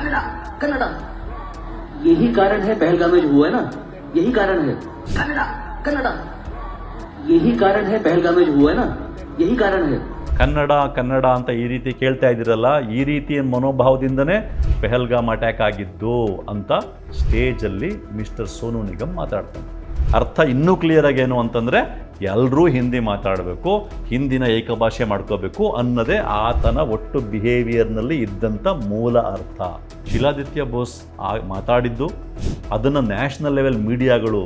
कन्नड़ा कन्नड़ा यही कारण है पहलगाम में जो हुआ है ना यही कारण है कन्नड़ा कन्नड़ा यही कारण है पहलगाम में जो हुआ है ना यही कारण है ಕನ್ನಡ ಕನ್ನಡ ಅಂತ ಈ ರೀತಿ ಕೇಳ್ತಾ ಇದ್ದೀರಲ್ಲ ಈ ರೀತಿಯ ಮನೋಭಾವದಿಂದನೇ ಪೆಹಲ್ಗಾಮ್ ಅಟ್ಯಾಕ್ ಆಗಿದ್ದು ಅಂತ ಸ್ಟೇಜಲ್ಲಿ ಮಿಸ್ಟರ್ ಸೋನು ನಿಗಮ್ ಮಾತಾಡ್ತಾನೆ ಅರ್ಥ ಇನ್ನೂ ಕ್ಲಿಯರ್ ಆಗಿ ಏನು ಅಂತಂದರೆ ಎಲ್ಲರೂ ಹಿಂದಿ ಮಾತಾಡಬೇಕು, ಹಿಂದಿನ ಏಕಭಾಷೆ ಮಾಡ್ಕೋಬೇಕು ಅನ್ನೋದೇ ಆತನ ಒಟ್ಟು ಬಿಹೇವಿಯರ್ನಲ್ಲಿ ಇದ್ದಂಥ ಮೂಲ ಅರ್ಥ. ಶಿಲಾದಿತ್ಯ ಬೋಸ್ ಆ ಮಾತಾಡಿದ್ದು, ಅದನ್ನು ನ್ಯಾಷನಲ್ ಲೆವೆಲ್ ಮೀಡಿಯಾಗಳು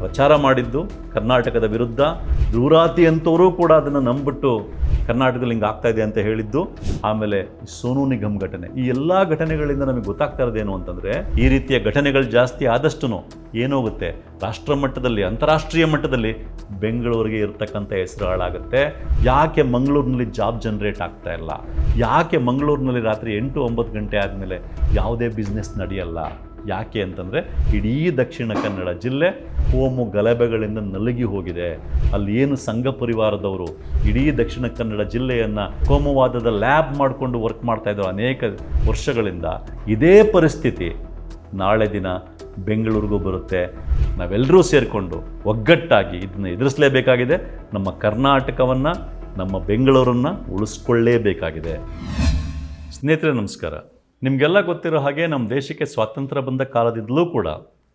ಪ್ರಚಾರ ಮಾಡಿದ್ದು, ಕರ್ನಾಟಕದ ವಿರುದ್ಧ. ದೂರಾತಿ ಅಂತವರು ಕೂಡ ಅದನ್ನು ನಂಬಿಟ್ಟು ಕರ್ನಾಟಕದಲ್ಲಿ ಹಿಂಗೆ ಆಗ್ತಾ ಇದೆ ಅಂತ ಹೇಳಿದ್ದು, ಆಮೇಲೆ ಸೋನು ನಿಗಮ್ ಘಟನೆ. ಈ ಎಲ್ಲ ಘಟನೆಗಳಿಂದ ನಮಗೆ ಗೊತ್ತಾಗ್ತಾ ಇರೋದೇನು ಅಂತಂದರೆ, ಈ ರೀತಿಯ ಘಟನೆಗಳು ಜಾಸ್ತಿ ಆದಷ್ಟು ಏನೋಗುತ್ತೆ ರಾಷ್ಟ್ರ ಮಟ್ಟದಲ್ಲಿ, ಅಂತಾರಾಷ್ಟ್ರೀಯ ಮಟ್ಟದಲ್ಲಿ ಬೆಂಗಳೂರಿಗೆ ಇರತಕ್ಕಂಥ ಹೆಸರು ಹಾಳಾಗುತ್ತೆ. ಯಾಕೆ ಮಂಗಳೂರಿನಲ್ಲಿ ಜಾಬ್ ಜನರೇಟ್ ಆಗ್ತಾ ಇಲ್ಲ? ಯಾಕೆ ಮಂಗಳೂರಿನಲ್ಲಿ ರಾತ್ರಿ ಎಂಟು ಒಂಬತ್ತು ಗಂಟೆ ಆದಮೇಲೆ ಯಾವುದೇ ಬಿಸ್ನೆಸ್ ನಡೆಯಲ್ಲ? ಯಾಕೆ ಅಂತಂದರೆ ಇಡೀ ದಕ್ಷಿಣ ಕನ್ನಡ ಜಿಲ್ಲೆ ಕೋಮು ಗಲಭೆಗಳಿಂದ ನಲುಗಿ ಹೋಗಿದೆ. ಅಲ್ಲಿ ಏನು ಸಂಘ ಪರಿವಾರದವರು ಇಡೀ ದಕ್ಷಿಣ ಕನ್ನಡ ಜಿಲ್ಲೆಯನ್ನು ಕೋಮುವಾದದ ಲ್ಯಾಬ್ ಮಾಡಿಕೊಂಡು ವರ್ಕ್ ಮಾಡ್ತಾ ಅನೇಕ ವರ್ಷಗಳಿಂದ. ಇದೇ ಪರಿಸ್ಥಿತಿ ನಾಳೆ ದಿನ ಬೆಂಗಳೂರಿಗೂ ಬರುತ್ತೆ. ನಾವೆಲ್ಲರೂ ಸೇರಿಕೊಂಡು ಒಗ್ಗಟ್ಟಾಗಿ ಇದನ್ನು ಎದುರಿಸಲೇಬೇಕಾಗಿದೆ. ನಮ್ಮ ಕರ್ನಾಟಕವನ್ನು, ನಮ್ಮ ಬೆಂಗಳೂರನ್ನು ಉಳಿಸ್ಕೊಳ್ಳೇಬೇಕಾಗಿದೆ. ಸ್ನೇಹಿತರೆ, ನಮಸ್ಕಾರ. ನಿಮಗೆಲ್ಲ ಗೊತ್ತಿರೋ ಹಾಗೆ ನಮ್ಮ ದೇಶಕ್ಕೆ ಸ್ವಾತಂತ್ರ್ಯ ಬಂದ ಕಾಲದಿಂದಲೂ ಕೂಡ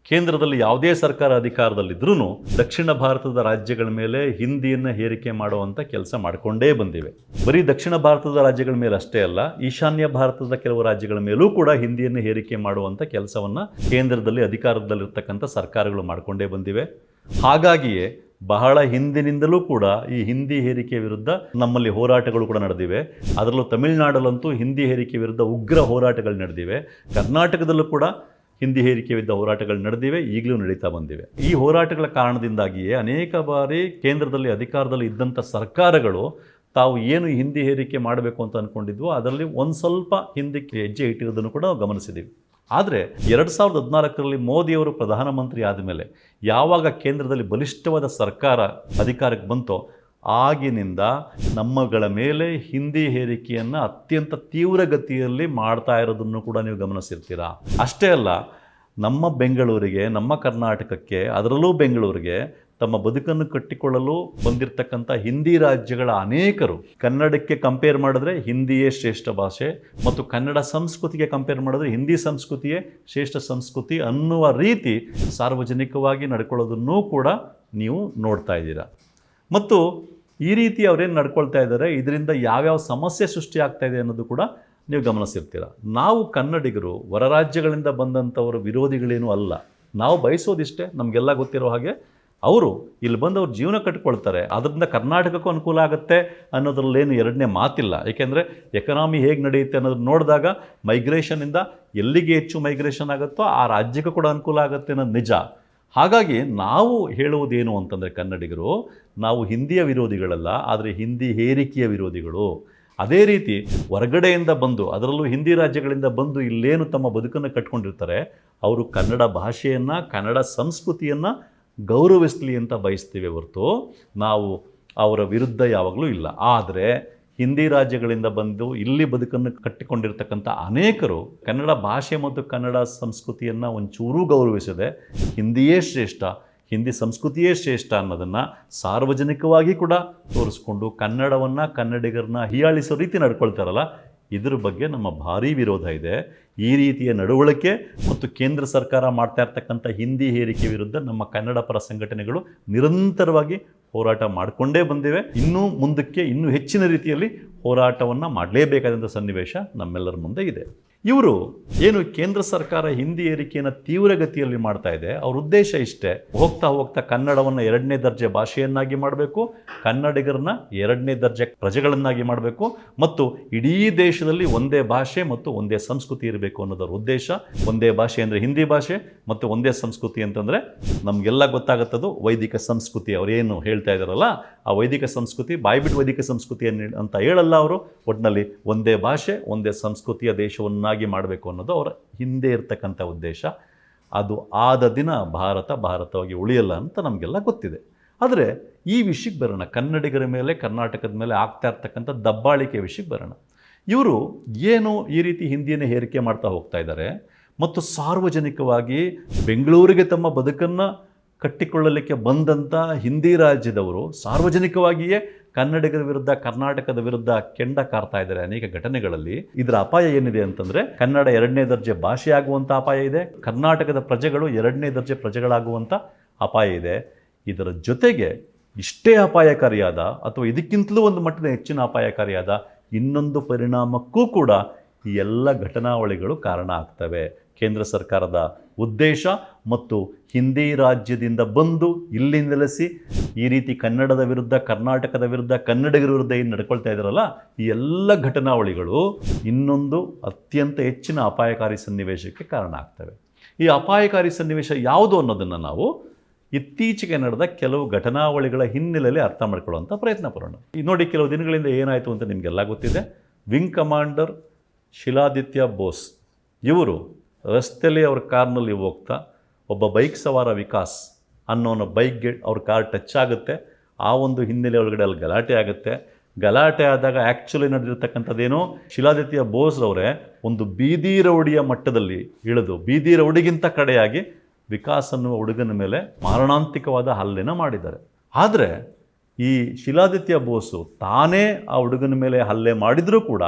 ಕೇಂದ್ರದಲ್ಲಿ ಯಾವುದೇ ಸರ್ಕಾರ ಅಧಿಕಾರದಲ್ಲಿದ್ದರೂ ದಕ್ಷಿಣ ಭಾರತದ ರಾಜ್ಯಗಳ ಮೇಲೆ ಹಿಂದಿಯನ್ನು ಹೇರಿಕೆ ಮಾಡುವಂಥ ಕೆಲಸ ಮಾಡಿಕೊಂಡೇ ಬಂದಿವೆ. ಬರೀ ದಕ್ಷಿಣ ಭಾರತದ ರಾಜ್ಯಗಳ ಮೇಲೆ ಅಷ್ಟೇ ಅಲ್ಲ, ಈಶಾನ್ಯ ಭಾರತದ ಕೆಲವು ರಾಜ್ಯಗಳ ಮೇಲೂ ಕೂಡ ಹಿಂದಿಯನ್ನು ಹೇರಿಕೆ ಮಾಡುವಂಥ ಕೆಲಸವನ್ನು ಕೇಂದ್ರದಲ್ಲಿ ಅಧಿಕಾರದಲ್ಲಿರ್ತಕ್ಕಂಥ ಸರ್ಕಾರಗಳು ಮಾಡಿಕೊಂಡೇ ಬಂದಿವೆ. ಹಾಗಾಗಿಯೇ ಬಹಳ ಹಿಂದಿನಿಂದಲೂ ಕೂಡ ಈ ಹಿಂದಿ ಹೇರಿಕೆ ವಿರುದ್ಧ ನಮ್ಮಲ್ಲಿ ಹೋರಾಟಗಳು ಕೂಡ ನಡೆದಿವೆ. ಅದರಲ್ಲೂ ತಮಿಳುನಾಡಲ್ಲಂತೂ ಹಿಂದಿ ಹೇರಿಕೆ ವಿರುದ್ಧ ಉಗ್ರ ಹೋರಾಟಗಳು ನಡೆದಿವೆ. ಕರ್ನಾಟಕದಲ್ಲೂ ಕೂಡ ಹಿಂದಿ ಹೇರಿಕೆ ವಿರುದ್ಧ ಹೋರಾಟಗಳು ನಡೆದಿವೆ, ಈಗಲೂ ನಡೀತಾ ಬಂದಿವೆ. ಈ ಹೋರಾಟಗಳ ಕಾರಣದಿಂದಾಗಿಯೇ ಅನೇಕ ಬಾರಿ ಕೇಂದ್ರದಲ್ಲಿ ಅಧಿಕಾರದಲ್ಲಿ ಇದ್ದಂಥ ಸರ್ಕಾರಗಳು ತಾವು ಏನು ಹಿಂದಿ ಹೇರಿಕೆ ಮಾಡಬೇಕು ಅಂತ ಅಂದ್ಕೊಂಡಿದ್ವೋ ಅದರಲ್ಲಿ ಒಂದು ಸ್ವಲ್ಪ ಹಿಂದಕ್ಕೆ ಹೆಜ್ಜೆ ಇಟ್ಟಿರೋದನ್ನು ಕೂಡ ಗಮನಿಸಿದ್ದೀವಿ ಆದರೆ ಎರಡು ಸಾವಿರದ ಹದಿನಾಲ್ಕರಲ್ಲಿ ಮೋದಿಯವರು ಪ್ರಧಾನಮಂತ್ರಿ ಆದಮೇಲೆ ಯಾವಾಗ ಕೇಂದ್ರದಲ್ಲಿ ಬಲಿಷ್ಠವಾದ ಸರ್ಕಾರ ಅಧಿಕಾರಕ್ಕೆ ಬಂತೋ ಆಗಿನಿಂದ ನಮ್ಮಗಳ ಮೇಲೆ ಹಿಂದಿ ಹೇರಿಕೆಯನ್ನು ಅತ್ಯಂತ ತೀವ್ರಗತಿಯಲ್ಲಿ ಮಾಡ್ತಾ ಇರೋದನ್ನು ಕೂಡ ನೀವು ಗಮನಿಸಿರ್ತೀರಾ? ಅಷ್ಟೇ ಅಲ್ಲ, ನಮ್ಮ ಬೆಂಗಳೂರಿಗೆ, ನಮ್ಮ ಕರ್ನಾಟಕಕ್ಕೆ, ಅದರಲ್ಲೂ ಬೆಂಗಳೂರಿಗೆ ತಮ್ಮ ಬದುಕನ್ನು ಕಟ್ಟಿಕೊಳ್ಳಲು ಬಂದಿರತಕ್ಕಂಥ ಹಿಂದಿ ರಾಜ್ಯಗಳ ಅನೇಕರು ಕನ್ನಡಕ್ಕೆ ಕಂಪೇರ್ ಮಾಡಿದ್ರೆ ಹಿಂದಿಯೇ ಶ್ರೇಷ್ಠ ಭಾಷೆ ಮತ್ತು ಕನ್ನಡ ಸಂಸ್ಕೃತಿಗೆ ಕಂಪೇರ್ ಮಾಡಿದ್ರೆ ಹಿಂದಿ ಸಂಸ್ಕೃತಿಯೇ ಶ್ರೇಷ್ಠ ಸಂಸ್ಕೃತಿ ಅನ್ನುವ ರೀತಿ ಸಾರ್ವಜನಿಕವಾಗಿ ನಡ್ಕೊಳ್ಳೋದನ್ನೂ ಕೂಡ ನೀವು ನೋಡ್ತಾ ಇದ್ದೀರಾ. ಮತ್ತು ಈ ರೀತಿ ಅವರೇನು ನಡ್ಕೊಳ್ತಾ ಇದ್ದಾರೆ, ಇದರಿಂದ ಯಾವ್ಯಾವ ಸಮಸ್ಯೆ ಸೃಷ್ಟಿ ಆಗ್ತಾ ಇದೆ ಅನ್ನೋದು ಕೂಡ ನೀವು ಗಮನಿಸಿರ್ತೀರ. ನಾವು ಕನ್ನಡಿಗರು, ಹೊರ ರಾಜ್ಯಗಳಿಂದ ಬಂದಂಥವರು, ವಿರೋಧಿಗಳೇನೂ ಅಲ್ಲ. ನಾವು ಬಯಸೋದಿಷ್ಟೇ, ನಮಗೆಲ್ಲ ಗೊತ್ತಿರೋ ಹಾಗೆ ಅವರು ಇಲ್ಲಿ ಬಂದು ಅವ್ರ ಜೀವನ ಕಟ್ಕೊಳ್ತಾರೆ. ಅದರಿಂದ ಕರ್ನಾಟಕಕ್ಕೂ ಅನುಕೂಲ ಆಗುತ್ತೆ ಅನ್ನೋದ್ರಲ್ಲೇನು ಎರಡನೇ ಮಾತಿಲ್ಲ. ಏಕೆಂದರೆ ಎಕನಾಮಿ ಹೇಗೆ ನಡೆಯುತ್ತೆ ಅನ್ನೋದನ್ನ ನೋಡಿದಾಗ ಮೈಗ್ರೇಷನಿಂದ ಎಲ್ಲಿಗೆ ಹೆಚ್ಚು ಮೈಗ್ರೇಷನ್ ಆಗುತ್ತೋ ಆ ರಾಜ್ಯಕ್ಕೂ ಕೂಡ ಅನುಕೂಲ ಆಗುತ್ತೆ ಅನ್ನೋದು ನಿಜ. ಹಾಗಾಗಿ ನಾವು ಹೇಳುವುದೇನು ಅಂತಂದರೆ ಕನ್ನಡಿಗರು, ನಾವು ಹಿಂದಿಯ ವಿರೋಧಿಗಳಲ್ಲ, ಆದರೆ ಹಿಂದಿ ಹೇರಿಕೆಯ ವಿರೋಧಿಗಳು. ಅದೇ ರೀತಿ ಹೊರಗಡೆಯಿಂದ ಬಂದು, ಅದರಲ್ಲೂ ಹಿಂದಿ ರಾಜ್ಯಗಳಿಂದ ಬಂದು ಇಲ್ಲೇನು ತಮ್ಮ ಬದುಕನ್ನು ಕಟ್ಕೊಂಡಿರ್ತಾರೆ, ಅವರು ಕನ್ನಡ ಭಾಷೆಯನ್ನು, ಕನ್ನಡ ಸಂಸ್ಕೃತಿಯನ್ನು ಗೌರವಿಸಲಿ ಅಂತ ಬಯಸ್ತೀವಿ ಹೊರತು ನಾವು ಅವರ ವಿರುದ್ಧ ಯಾವಾಗಲೂ ಇಲ್ಲ. ಆದರೆ ಹಿಂದಿ ರಾಜ್ಯಗಳಿಂದ ಬಂದು ಇಲ್ಲಿ ಬದುಕನ್ನು ಕಟ್ಟಿಕೊಂಡಿರ್ತಕ್ಕಂಥ ಅನೇಕರು ಕನ್ನಡ ಭಾಷೆ ಮತ್ತು ಕನ್ನಡ ಸಂಸ್ಕೃತಿಯನ್ನು ಒಂಚೂರೂ ಗೌರವಿಸದೆ ಹಿಂದಿಯೇ ಶ್ರೇಷ್ಠ, ಹಿಂದಿ ಸಂಸ್ಕೃತಿಯೇ ಶ್ರೇಷ್ಠ ಅನ್ನೋದನ್ನು ಸಾರ್ವಜನಿಕವಾಗಿ ಕೂಡ ತೋರಿಸ್ಕೊಂಡು ಕನ್ನಡವನ್ನು ಕನ್ನಡಿಗರನ್ನ ಹೀಯಾಳಿಸೋ ರೀತಿ ನಡ್ಕೊಳ್ತಾರಲ್ಲ ಇದ್ರ ಬಗ್ಗೆ ನಮ್ಮ ಭಾರೀ ವಿರೋಧ ಇದೆ. ಈ ರೀತಿಯ ನಡವಳಿಕೆ ಮತ್ತು ಕೇಂದ್ರ ಸರ್ಕಾರ ಮಾಡ್ತಾ ಇರ್ತಕ್ಕಂಥ ಹಿಂದಿ ಹೇರಿಕೆ ವಿರುದ್ಧ ನಮ್ಮ ಕನ್ನಡ ಪರ ಸಂಘಟನೆಗಳು ನಿರಂತರವಾಗಿ ಹೋರಾಟ ಮಾಡಿಕೊಂಡೇ ಬಂದಿವೆ. ಇನ್ನೂ ಮುಂದಕ್ಕೆ ಇನ್ನೂ ಹೆಚ್ಚಿನ ರೀತಿಯಲ್ಲಿ ಹೋರಾಟವನ್ನು ಮಾಡಲೇಬೇಕಾದಂಥ ಸನ್ನಿವೇಶ ನಮ್ಮೆಲ್ಲರ ಮುಂದೆ ಇದೆ. ಇವರು ಏನು ಕೇಂದ್ರ ಸರ್ಕಾರ ಹಿಂದಿ ಏರಿಕೆಯನ್ನು ತೀವ್ರಗತಿಯಲ್ಲಿ ಮಾಡ್ತಾ ಇದೆ, ಅವ್ರ ಉದ್ದೇಶ ಇಷ್ಟೇ. ಹೋಗ್ತಾ ಹೋಗ್ತಾ ಕನ್ನಡವನ್ನು ಎರಡನೇ ದರ್ಜೆ ಭಾಷೆಯನ್ನಾಗಿ ಮಾಡಬೇಕು, ಕನ್ನಡಿಗರನ್ನ ಎರಡನೇ ದರ್ಜೆ ಪ್ರಜೆಗಳನ್ನಾಗಿ ಮಾಡಬೇಕು, ಮತ್ತು ಇಡೀ ದೇಶದಲ್ಲಿ ಒಂದೇ ಭಾಷೆ ಮತ್ತು ಒಂದೇ ಸಂಸ್ಕೃತಿ ಇರಬೇಕು ಅನ್ನೋದರ ಉದ್ದೇಶ. ಒಂದೇ ಭಾಷೆ ಅಂದರೆ ಹಿಂದಿ ಭಾಷೆ ಮತ್ತು ಒಂದೇ ಸಂಸ್ಕೃತಿ ಅಂತಂದರೆ ನಮಗೆಲ್ಲ ಗೊತ್ತಾಗುತ್ತದು ವೈದಿಕ ಸಂಸ್ಕೃತಿ. ಅವರೇನು ಹೇಳ್ತಾ ಇದ್ದಾರಲ್ಲ ಆ ವೈದಿಕ ಸಂಸ್ಕೃತಿ ಬಾಯ್ಬಿಟ್ಟು ವೈದಿಕ ಸಂಸ್ಕೃತಿಯನ್ನು ಅಂತ ಹೇಳಲ್ಲ ಅವರು. ಒಟ್ಟಿನಲ್ಲಿ ಒಂದೇ ಭಾಷೆ, ಒಂದೇ ಸಂಸ್ಕೃತಿಯ ದೇಶವನ್ನಾಗಿ ಮಾಡಬೇಕು ಅನ್ನೋದು ಅವರ ಹಿಂದೆ ಇರ್ತಕ್ಕಂಥ ಉದ್ದೇಶ. ಅದು ಆದ ದಿನ ಭಾರತ ಭಾರತವಾಗಿ ಉಳಿಯಲ್ಲ ಅಂತ ನಮಗೆಲ್ಲ ಗೊತ್ತಿದೆ. ಆದರೆ ಈ ವಿಷಯಕ್ಕೆ ಬರೋಣ, ಕನ್ನಡಿಗರ ಮೇಲೆ, ಕರ್ನಾಟಕದ ಮೇಲೆ ಆಗ್ತಾ ಇರ್ತಕ್ಕಂಥ ದಬ್ಬಾಳಿಕೆ ವಿಷಯಕ್ಕೆ ಬರೋಣ. ಇವರು ಏನು ಈ ರೀತಿ ಹಿಂದಿಯನ್ನು ಹೇರಿಕೆ ಮಾಡ್ತಾ ಹೋಗ್ತಾ ಇದ್ದಾರೆ ಮತ್ತು ಸಾರ್ವಜನಿಕವಾಗಿ ಬೆಂಗಳೂರಿಗೆ ತಮ್ಮ ಬದುಕನ್ನು ಕಟ್ಟಿಕೊಳ್ಳಲಿಕ್ಕೆ ಬಂದಂಥ ಹಿಂದಿ ರಾಜ್ಯದವರು ಸಾರ್ವಜನಿಕವಾಗಿಯೇ ಕನ್ನಡಿಗರ ವಿರುದ್ಧ, ಕರ್ನಾಟಕದ ವಿರುದ್ಧ ಕೆಂಡ ಕಾರ್ತಾ ಇದ್ದಾರೆ ಅನೇಕ ಘಟನೆಗಳಲ್ಲಿ. ಇದರ ಅಪಾಯ ಏನಿದೆ ಅಂತಂದರೆ, ಕನ್ನಡ ಎರಡನೇ ದರ್ಜೆ ಭಾಷೆಯಾಗುವಂಥ ಅಪಾಯ ಇದೆ. ಕರ್ನಾಟಕದ ಪ್ರಜೆಗಳು ಎರಡನೇ ದರ್ಜೆ ಪ್ರಜೆಗಳಾಗುವಂಥ ಅಪಾಯ ಇದೆ. ಇದರ ಜೊತೆಗೆ ಇಷ್ಟೇ ಅಪಾಯಕಾರಿಯಾದ ಅಥವಾ ಇದಕ್ಕಿಂತಲೂ ಒಂದು ಮಟ್ಟದ ಹೆಚ್ಚಿನ ಅಪಾಯಕಾರಿಯಾದ ಇನ್ನೊಂದು ಪರಿಣಾಮಕ್ಕೂ ಕೂಡ ಈ ಎಲ್ಲ ಘಟನಾವಳಿಗಳು ಕಾರಣ ಆಗ್ತವೆ. ಕೇಂದ್ರ ಸರ್ಕಾರದ ಉದ್ದೇಶ ಮತ್ತು ಹಿಂದಿ ರಾಜ್ಯದಿಂದ ಬಂದು ಇಲ್ಲಿ ನೆಲೆಸಿ ಈ ರೀತಿ ಕನ್ನಡದ ವಿರುದ್ಧ, ಕರ್ನಾಟಕದ ವಿರುದ್ಧ, ಕನ್ನಡಿಗರ ವಿರುದ್ಧ ಏನು ನಡ್ಕೊಳ್ತಾ ಇದ್ದಾರಲ್ಲ ಈ ಎಲ್ಲ ಘಟನಾವಳಿಗಳು ಇನ್ನೊಂದು ಅತ್ಯಂತ ಹೆಚ್ಚಿನ ಅಪಾಯಕಾರಿ ಸನ್ನಿವೇಶಕ್ಕೆ ಕಾರಣ ಆಗ್ತವೆ. ಈ ಅಪಾಯಕಾರಿ ಸನ್ನಿವೇಶ ಯಾವುದು ಅನ್ನೋದನ್ನು ನಾವು ಇತ್ತೀಚೆಗೆ ನಡೆದ ಕೆಲವು ಘಟನಾವಳಿಗಳ ಹಿನ್ನೆಲೆಯಲ್ಲಿ ಅರ್ಥ ಮಾಡ್ಕೊಳ್ಳುವಂಥ ಪ್ರಯತ್ನ ಪಡೋಣ. ಈ ನೋಡಿ ಕೆಲವು ದಿನಗಳಿಂದ ಏನಾಯಿತು ಅಂತ ನಿಮಗೆಲ್ಲ ಗೊತ್ತಿದೆ. ವಿಂಗ್ ಕಮಾಂಡರ್ ಶಿಲಾದಿತ್ಯ ಬೋಸ್ ಇವರು ರಸ್ತೆಯಲ್ಲಿ ಅವ್ರ ಕಾರ್ನಲ್ಲಿ ಹೋಗ್ತಾ ಒಬ್ಬ ಬೈಕ್ ಸವಾರ ವಿಕಾಸ್ ಅನ್ನೋನ ಬೈಕ್ಗೆ ಅವ್ರ ಕಾರ್ ಟಚ್ ಆಗುತ್ತೆ. ಆ ಒಂದು ಹಿನ್ನೆಲೆ ಒಳಗಡೆ ಅಲ್ಲಿ ಗಲಾಟೆ ಆಗುತ್ತೆ. ಗಲಾಟೆ ಆದಾಗ ಆ್ಯಕ್ಚುಲಿ ನಡೆದಿರ್ತಕ್ಕಂಥದ್ದೇನು ಶಿಲಾದಿತ್ಯ ಬೋಸ್ರವರೇ ಒಂದು ಬೀದಿ ರೌಡಿಯ ಮಟ್ಟದಲ್ಲಿ ಇಳಿದು, ಬೀದಿ ರೌಡಿಗಿಂತ ಕಡೆಯಾಗಿ ವಿಕಾಸ್ ಅನ್ನುವ ಹುಡುಗನ ಮೇಲೆ ಮಾರಣಾಂತಿಕವಾದ ಹಲ್ಲೆನ ಮಾಡಿದ್ದಾರೆ. ಆದರೆ ಈ ಶಿಲಾದಿತ್ಯ ಬೋಸು ತಾನೇ ಆ ಹುಡುಗನ ಮೇಲೆ ಹಲ್ಲೆ ಮಾಡಿದರೂ ಕೂಡ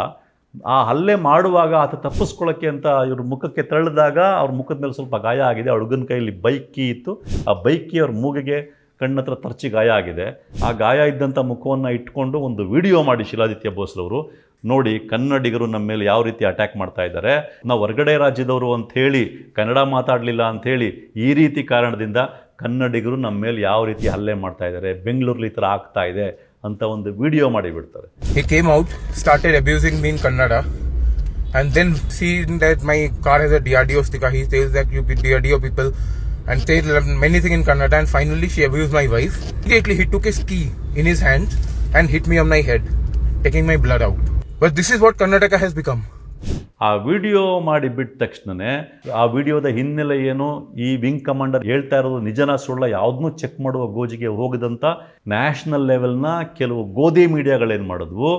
ಆ ಹಲ್ಲೆ ಮಾಡುವಾಗ ಆತ ತಪ್ಪಿಸ್ಕೊಳ್ಳೋಕ್ಕೆ ಅಂತ ಇವ್ರ ಮುಖಕ್ಕೆ ತಳ್ಳಿದಾಗ ಅವ್ರ ಮುಖದ ಮೇಲೆ ಸ್ವಲ್ಪ ಗಾಯ ಆಗಿದೆ. ಆ ಹುಡುಗನ ಕೈಯಲ್ಲಿ ಬೈಕಿ ಇತ್ತು. ಆ ಬೈಕಿ ಅವ್ರ ಮೂಗಿಗೆ ಕಣ್ಣತ್ರ ತರ್ಚಿ ಗಾಯ ಆಗಿದೆ. ಆ ಗಾಯ ಇದ್ದಂಥ ಮುಖವನ್ನು ಇಟ್ಕೊಂಡು ಒಂದು ವಿಡಿಯೋ ಮಾಡಿ ಶಿಲಾದಿತ್ಯ ಬೋಸ್ರವರು ನೋಡಿ, ಕನ್ನಡಿಗರು ನಮ್ಮ ಮೇಲೆ ಯಾವ ರೀತಿ ಅಟ್ಯಾಕ್ ಮಾಡ್ತಾ ಇದ್ದಾರೆ. ನಾವು ಹೊರಗಡೆ ರಾಜ್ಯದವರು ಅಂಥೇಳಿ ಕನ್ನಡ ಮಾತಾಡಲಿಲ್ಲ ಅಂಥೇಳಿ ಈ ರೀತಿ ಕಾರಣದಿಂದ ಕನ್ನಡಿಗರು ನಮ್ಮ ಮೇಲೆ ಯಾವ ರೀತಿ ಹಲ್ಲೆ ಮಾಡ್ತಾ ಇದ್ದಾರೆ. ಬೆಂಗಳೂರಲ್ಲಿ ಈ ಥರ ಆಗ್ತಾ ಇದೆ. ಅಂತ ಒಂದು ವಿಡಿಯೋ ಮಾಡಿ ಬಿಡ್ತಾರೆ He came out, started abusing me in Kannada, and then seeing that my car has a DRDO sticker, he says that you be DRDO people, and says many things in Kannada, and finally she abused my wife. Immediately he took his key in his hand and hit me on my head, taking my blood out. But this is what Karnataka has become. ಆ video ಮಾಡಿ ಬಿಟ್ಟ ತಕ್ಷಣನೇ ಆ ವಿಡಿಯೋದ ಹಿನ್ನೆಲೆ ಏನು ಈ wing commander ಹೇಳ್ತಾ ಇರೋದು ನಿಜನ ಸುಳ್ಳ ಯಾವುದನ್ನೂ ಚೆಕ್ ಮಾಡುವ ಗೋಜಿಗೆ ಹೋಗದಂಥ ನ್ಯಾಷನಲ್ ಲೆವೆಲ್ನ ಕೆಲವು ಗೋಧಿ ಮೀಡಿಯಾಗಳೇನು ಮಾಡಿದ್ವು.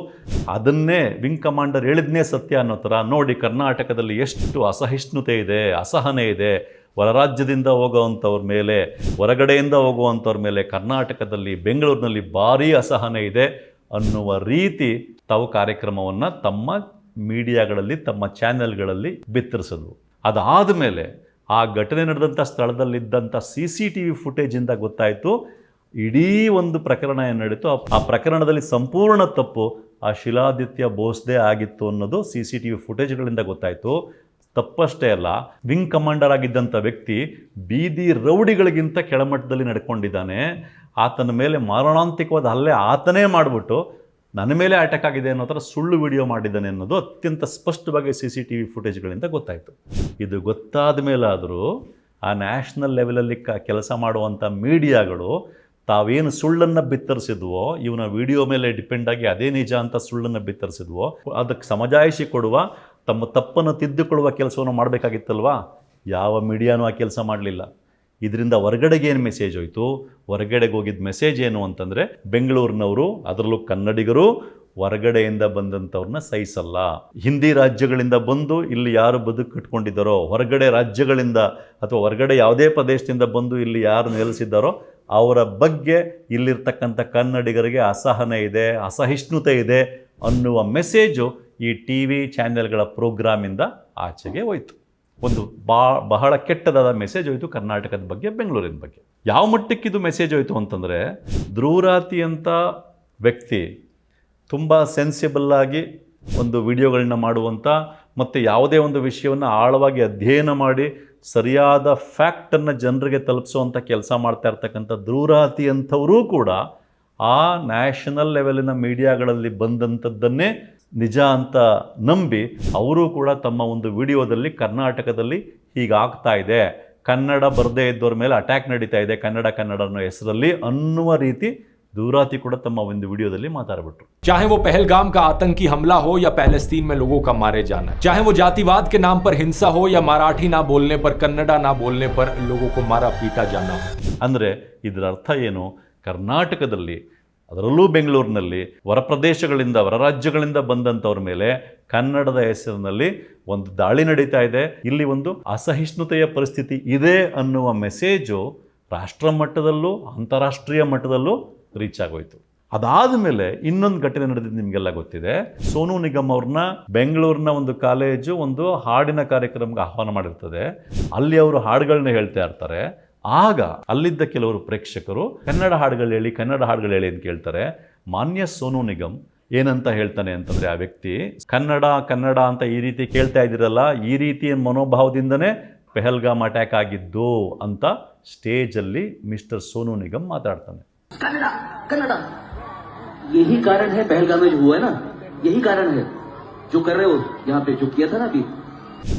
ಅದನ್ನೇ ವಿಂಗ್ ಕಮಾಂಡರ್ ಹೇಳಿದ್ನೇ ಸತ್ಯ ಅನ್ನೋ ಥರ ನೋಡಿ ಕರ್ನಾಟಕದಲ್ಲಿ ಎಷ್ಟು ಅಸಹಿಷ್ಣುತೆ ಇದೆ, ಅಸಹನೆ ಇದೆ. ಹೊರರಾಜ್ಯದಿಂದ ರಾಜ್ಯದಿಂದ ಹೋಗೋವಂಥವ್ರ ಮೇಲೆ, ಹೊರಗಡೆಯಿಂದ ಹೋಗುವಂಥವ್ರ ಮೇಲೆ ಕರ್ನಾಟಕದಲ್ಲಿ, ಬೆಂಗಳೂರಿನಲ್ಲಿ ಭಾರೀ ಅಸಹನೆ ಇದೆ ಅನ್ನುವ ರೀತಿ ತಾವು ಕಾರ್ಯಕ್ರಮವನ್ನು ತಮ್ಮ ಮೀಡಿಯಾಗಳಲ್ಲಿ ತಮ್ಮ ಚಾನೆಲ್ಗಳಲ್ಲಿ ಬಿತ್ತರಿಸಿದ್ವು. ಅದಾದ ಮೇಲೆ ಆ ಘಟನೆ ನಡೆದಂಥ ಸ್ಥಳದಲ್ಲಿದ್ದಂಥ ಸಿ ಸಿ ಟಿ ವಿ ಫುಟೇಜಿಂದ ಗೊತ್ತಾಯಿತು, ಇಡೀ ಒಂದು ಪ್ರಕರಣ ಏನು ನಡೀತು? ಆ- ಪ್ರಕರಣದಲ್ಲಿ ಸಂಪೂರ್ಣ ತಪ್ಪು, ಆ ಶಿಲಾದಿತ್ಯ ಬೋಸ್ದೇ ಆಗಿತ್ತು ಅನ್ನೋದು ಸಿ ಸಿ ಟಿ ವಿ ಫುಟೇಜ್ಗಳಿಂದ ಗೊತ್ತಾಯಿತು. ತಪ್ಪಷ್ಟೇ ಅಲ್ಲ ವಿಂಗ್ ಕಮಾಂಡರ್ ಆಗಿದ್ದಂಥ ವ್ಯಕ್ತಿ ಬೀದಿ ರೌಡಿಗಳಿಗಿಂತ ಕೆಳಮಟ್ಟದಲ್ಲಿ ನಡ್ಕೊಂಡಿದ್ದಾನೆ. ಆತನ ಮೇಲೆ ಮಾರಣಾಂತಿಕವಾದ ಹಲ್ಲೆ ಆತನೇ ಮಾಡಿಬಿಟ್ಟು ನನ್ನ ಮೇಲೆ ಅಟ್ಯಾಕ್ ಆಗಿದೆ ಅನ್ನೋ ಥರ ಸುಳ್ಳು ವಿಡಿಯೋ ಮಾಡಿದ್ದಾನೆ ಅನ್ನೋದು ಅತ್ಯಂತ ಸ್ಪಷ್ಟವಾಗಿ ಸಿ ಸಿ ಟಿ ವಿ ಫುಟೇಜ್ಗಳಿಂದ ಗೊತ್ತಾಯಿತು. ಇದು ಗೊತ್ತಾದ ಮೇಲಾದರೂ ಆ ನ್ಯಾಷನಲ್ ಲೆವೆಲಲ್ಲಿ ಕ ಕೆಲಸ ಮಾಡುವಂಥ ಮೀಡಿಯಾಗಳು ತಾವೇನು ಸುಳ್ಳನ್ನು ಬಿತ್ತರಿಸಿದ್ವೋ, ಇವನ ವಿಡಿಯೋ ಮೇಲೆ ಡಿಪೆಂಡ್ ಆಗಿ ಅದೇ ನಿಜ ಅಂತ ಸುಳ್ಳನ್ನು ಬಿತ್ತರಿಸಿದ್ವೋ, ಅದಕ್ಕೆ ಸಮಜಾಯಿಷಿ ಕೊಡುವ, ತಮ್ಮ ತಪ್ಪನ್ನು ತಿದ್ದುಕೊಳ್ಳುವ ಕೆಲಸವನ್ನು ಮಾಡಬೇಕಾಗಿತ್ತಲ್ವಾ? ಯಾವ ಮೀಡಿಯಾನೂ ಆ ಕೆಲಸ ಮಾಡಲಿಲ್ಲ. ಇದರಿಂದ ಹೊರಗಡೆಗೆ ಏನು ಮೆಸೇಜ್ ಹೋಯಿತು? ಹೊರಗಡೆಗೆ ಹೋಗಿದ್ದ ಮೆಸೇಜ್ ಏನು ಅಂತಂದರೆ, ಬೆಂಗಳೂರಿನವರು, ಅದರಲ್ಲೂ ಕನ್ನಡಿಗರು ಹೊರಗಡೆಯಿಂದ ಬಂದಂಥವ್ರನ್ನ ಸಹಿಸಲ್ಲ. ಹಿಂದಿ ರಾಜ್ಯಗಳಿಂದ ಬಂದು ಇಲ್ಲಿ ಯಾರು ಬದುಕು ಕಟ್ಕೊಂಡಿದ್ದಾರೋ, ಹೊರಗಡೆ ರಾಜ್ಯಗಳಿಂದ ಅಥವಾ ಹೊರಗಡೆ ಯಾವುದೇ ಪ್ರದೇಶದಿಂದ ಬಂದು ಇಲ್ಲಿ ಯಾರು ನೆಲೆಸಿದ್ದಾರೋ, ಅವರ ಬಗ್ಗೆ ಇಲ್ಲಿರ್ತಕ್ಕಂಥ ಕನ್ನಡಿಗರಿಗೆ ಅಸಹನೆ ಇದೆ, ಅಸಹಿಷ್ಣುತೆ ಇದೆ ಅನ್ನುವ ಮೆಸೇಜು ಈ ಟಿ ವಿ ಚಾನೆಲ್ಗಳ ಪ್ರೋಗ್ರಾಮಿಂದ ಆಚೆಗೆ ಹೋಯಿತು. ಒಂದು ಬಾ, ಬಹಳ ಕೆಟ್ಟದಾದ ಮೆಸೇಜ್ ಹೋಯಿತು ಕರ್ನಾಟಕದ ಬಗ್ಗೆ, ಬೆಂಗಳೂರಿನ ಬಗ್ಗೆ. ಯಾವ ಮಟ್ಟಕ್ಕಿದು ಮೆಸೇಜ್ ಹೋಯಿತು ಅಂತಂದರೆ ಧ್ರುವರಾತಿ ಅಂತ ವ್ಯಕ್ತಿ ತುಂಬ ಸೆನ್ಸಿಬಲ್ ಆಗಿ ಒಂದು ವಿಡಿಯೋಗಳನ್ನ ಮಾಡುವಂಥ ಮತ್ತು ಯಾವುದೇ ಒಂದು ವಿಷಯವನ್ನು ಆಳವಾಗಿ ಅಧ್ಯಯನ ಮಾಡಿ ಸರಿಯಾದ ಫ್ಯಾಕ್ಟನ್ನು ಜನರಿಗೆ ತಲುಪಿಸುವಂಥ ಕೆಲಸ ಮಾಡ್ತಾ ಇರ್ತಕ್ಕಂಥ ಧ್ರುವರಾತಿ ಅಂಥವರೂ ಕೂಡ ಆ ನ್ಯಾಷನಲ್ ಲೆವೆಲಿನ ಮೀಡಿಯಾಗಳಲ್ಲಿ ಬಂದಂಥದ್ದನ್ನೇ ನಿಜ ಅಂತ ನಂಬಿ ಅವರು ಕೂಡ ತಮ್ಮ ಒಂದು ವಿಡಿಯೋದಲ್ಲಿ ಕರ್ನಾಟಕದಲ್ಲಿ ಹೀಗಾಗ್ತಾ ಇದೆ ಕನ್ನಡ ಬರದೇ ಇದ್ದವ್ರ ಮೇಲೆ ಅಟ್ಯಾಕ್ ನಡೀತಾ ಇದೆ ಕನ್ನಡ ಕನ್ನಡ ಅನ್ನೋ ಹೆಸರಲ್ಲಿ ಅನ್ನುವ ರೀತಿ ದೂರಾತಿ ಕೂಡ ತಮ್ಮ ಒಂದು ವಿಡಿಯೋದಲ್ಲಿ ಮಾತಾಡ್ಬಿಟ್ರು चाहे वो पहलगाम का आतंकी हमला हो या पैलेस्तीन में लोगों का मारे जाना चाहे वो जातिवाद के नाम पर हिंसा हो या मराठी ना बोलने पर कन्नडा ना बोलने पर लोगों को मारा पीटा जाना हो ಅಂದರೆ ಇದರ ಅರ್ಥ ಏನು ಕರ್ನಾಟಕದಲ್ಲಿ ಅದರಲ್ಲೂ ಬೆಂಗಳೂರಿನಲ್ಲಿ ಹೊರ ಪ್ರದೇಶಗಳಿಂದ, ಹೊರ ರಾಜ್ಯಗಳಿಂದ ಬಂದಂಥವ್ರ ಮೇಲೆ ಕನ್ನಡದ ಹೆಸರಿನಲ್ಲಿ ಒಂದು ದಾಳಿ ನಡೀತಾ ಇದೆ. ಇಲ್ಲಿ ಒಂದು ಅಸಹಿಷ್ಣುತೆಯ ಪರಿಸ್ಥಿತಿ ಇದೆ ಅನ್ನುವ ಮೆಸೇಜು ರಾಷ್ಟ್ರ ಮಟ್ಟದಲ್ಲೂ, ಅಂತಾರಾಷ್ಟ್ರೀಯ ಮಟ್ಟದಲ್ಲೂ ರೀಚ್ ಆಗೋಯ್ತು. ಅದಾದ ಮೇಲೆ ಇನ್ನೊಂದು ಘಟನೆ ನಡೆದಿದ್ದು ನಿಮಗೆಲ್ಲ ಗೊತ್ತಿದೆ. ಸೋನು ನಿಗಮ್ ಅವ್ರನ್ನ ಬೆಂಗಳೂರಿನ ಒಂದು ಕಾಲೇಜು ಒಂದು ಹಾಡಿನ ಕಾರ್ಯಕ್ರಮಕ್ಕೆ ಆಹ್ವಾನ ಮಾಡಿರ್ತದೆ. ಅಲ್ಲಿ ಅವರು ಹಾಡುಗಳನ್ನ ಹೇಳ್ತಾ ಇರ್ತಾರೆ. ಆಗ ಅಲ್ಲಿದ್ದ ಕೆಲವರು ಪ್ರೇಕ್ಷಕರು ಕನ್ನಡ ಹಾಡುಗಳು ಹೇಳಿ ಕನ್ನಡ ಹಾಡುಗಳು ಹೇಳಿ ಅಂತ ಕೇಳ್ತಾರೆ ಮಾನ್ಯ ಸೋನು ನಿಗಮ್ ಏನಂತ ಹೇಳ್ತಾನೆ ಅಂತಂದ್ರೆ ಆ ವ್ಯಕ್ತಿ ಕನ್ನಡ ಕನ್ನಡ ಅಂತ ಈ ರೀತಿ ಕೇಳ್ತಾ ಇದ್ದೀರಲ್ಲ ಈ ರೀತಿಯ ಮನೋಭಾವದಿಂದನೇ ಪೆಹಲ್ಗಾಮ್ ಅಟ್ಯಾಕ್ ಆಗಿದ್ದು ಅಂತ ಸ್ಟೇಜಲ್ಲಿ ಮಿಸ್ಟರ್ ಸೋನು ನಿಗಮ್ ಮಾತಾಡ್ತಾನೆ कन्नड़ा कन्नड़ा यही कारण है पहलगाम में जो हुआ है ना यही कारण है जो कर रहे हो यहाँ पे जो किया था ना अभी